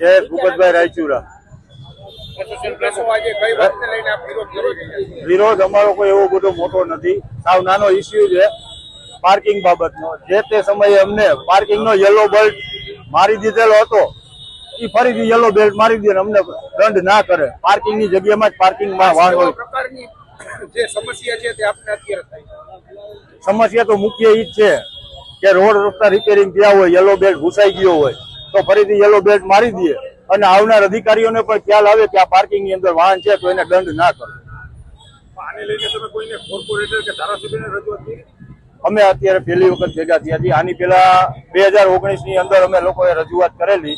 જયેશ ભૂપતભાઈ રાયચુરા. વિરોધ અમારો કોઈ એવો બધો મોટો નથી. સાવ નાનો ઇસ્યુ છે પાર્કિંગ બાબતનો. જે તે સમયે અમને પાર્કિંગનો યલો બેલ્ટ મારી દીધેલો હતો એ ફરીથી યલો બેલ્ટ મારી દે અમને દંડ ના કરે. પાર્કિંગની જગ્યામાં જ પાર્કિંગમાં વાળ હોય. જે સમસ્યા છે તે આપને અત્યારે થાય સમસ્યા તો મુખ્ય ઈ જ છે કે રોડ રસ્તા રિપેરિંગ થયા હોય યલો બેલ્ટ ઘૂસાઈ ગયો હોય તો ફરીથી યલો બેલ્ટ મારી દે અને આવનાર અધિકારીઓને પણ ખ્યાલ આવે કે આ પાર્કિંગની અંદર વાહન છે તો એને દંડ ના કરે. અમે અત્યારે પહેલી વખત ભેગા થયા છીએ. આની પેલા બે હજાર ઓગણીસની અંદર અમે લોકોએ રજૂઆત કરેલી.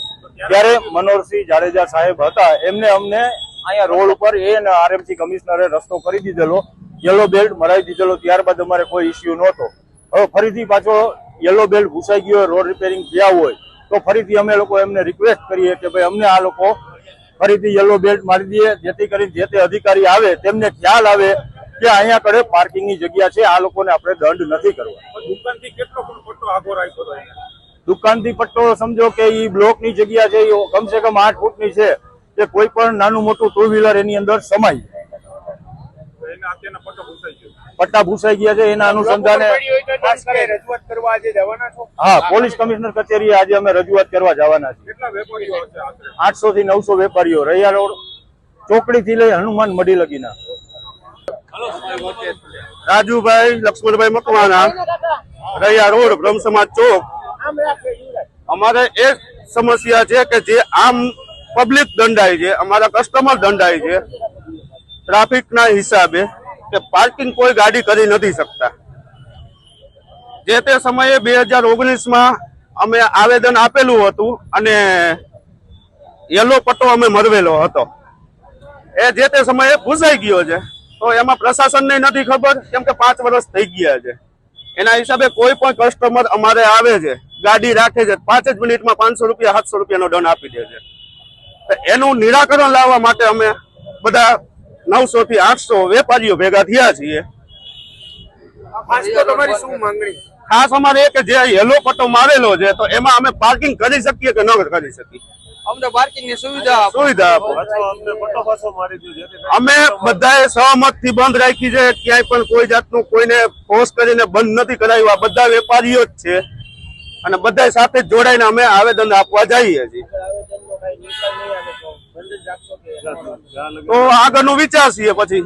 ત્યારે મનોહરસિંહ જાડેજા સાહેબ હતા. એમને અમને અહીંયા રોડ ઉપર એ અને આરએમસી કમિશનરે રસ્તો કરી દીધેલો. Yellow belt મરાવી દીધેલો. ત્યારબાદ અમારે કોઈ ઇસ્યુ નહોતો. હવે ફરીથી પાછો યલો બેલ્ટ ઘૂસાઈ ગયો હોય રોડ રિપેરિંગ થયા હોય. તો ફરીથી અમે લોકો એમને રિક્વેસ્ટ કરીએ કે ભાઈ અમને આ લોકો ફરીથી યલો બેલ્ટ મારી દઈએ જેથી કરીને જે તે અધિકારી આવે તેમને ખ્યાલ આવે કે અહીંયા કડે પાર્કિંગની જગ્યા છે આ લોકોને આપણે દંડ નથી કરવા દુકાનથી કેટલો પણ ખોટો આગો રાખ્યો દુકાનથી પટ્ટો સમજો કે એ બ્લોકની જગ્યા છે એ કમસે કમ આઠ ફૂટની છે કે કોઈ પણ નાનું મોટું ટુ વ્હીલર એની અંદર સમાય. પટ્ટો ભૂસાઈ ગયા છે એના અનુસંધાને રજૂઆત કરવા આજે જવાના છો? હા પોલીસ કમિશનર કચેરી આજે અમે રજૂઆત કરવા જવાના છીએ. આઠસો થી નવસો વેપારીઓ. રૈયા રોડ ચોકડી થી લઈ હનુમાન મડી લગીના. રાજુભાઈ લક્ષ્મણભાઈ મકવાણા. રૈયા રોડ બ્રહ્મ સમાજ ચોક. અમારે એ સમસ્યા છે કે જે આમ પબ્લિક દંડાય છે અમારા કસ્ટમર દંડાય છે. ટ્રાફિકના હિસાબે કે પાર્કિંગ કોઈ ગાડી કરી નથી શકતા. જે તે સમયે બે હજાર ઓગણીસમાં અમે આવેદન આપેલું હતું અને યલો પટ્ટો અમે મરવેલો હતો. એ જે તે સમયે ભૂસાઈ ગયો છે, તો એમાં પ્રશાસનને નથી ખબર, કેમ કે પાંચ વર્ષ થઈ ગયા છે. એના હિસાબે કોઈ પણ કસ્ટમર અમારે આવે છે, ગાડી રાખે છે, પાંચ જ મિનિટમાં પાંચસો રૂપિયા, સાતસો રૂપિયાનો દંડ આપી દે છે. એનું નિરાકરણ લાવવા માટે અમે બધા નવસો થી આઠસો વેપારીઓ ભેગા થયા છીએ. ખાસ તો તમારી શું માંગણી? ખાસ અમારે એ કે જે યલો પટ્ટો મારેલો છે તો એમાં અમે પાર્કિંગ કરી શકીએ કે ન કરી શકીએ? અમને પાર્કિંગની સુવિધા સુવિધા અમે બધાએ સહમતથી બંધ રાખી છે ક્યાંય પણ કોઈ જાતનું કોઈને ફોર્સ કરીને બંધ નથી કરાયું. આ બધા વેપારીઓ જ છે. અને બધા સાથે જોડાઈને અમે આવેદન આપવા જઈએ છીએ. તો આગળનું વિચારશીએ પછી.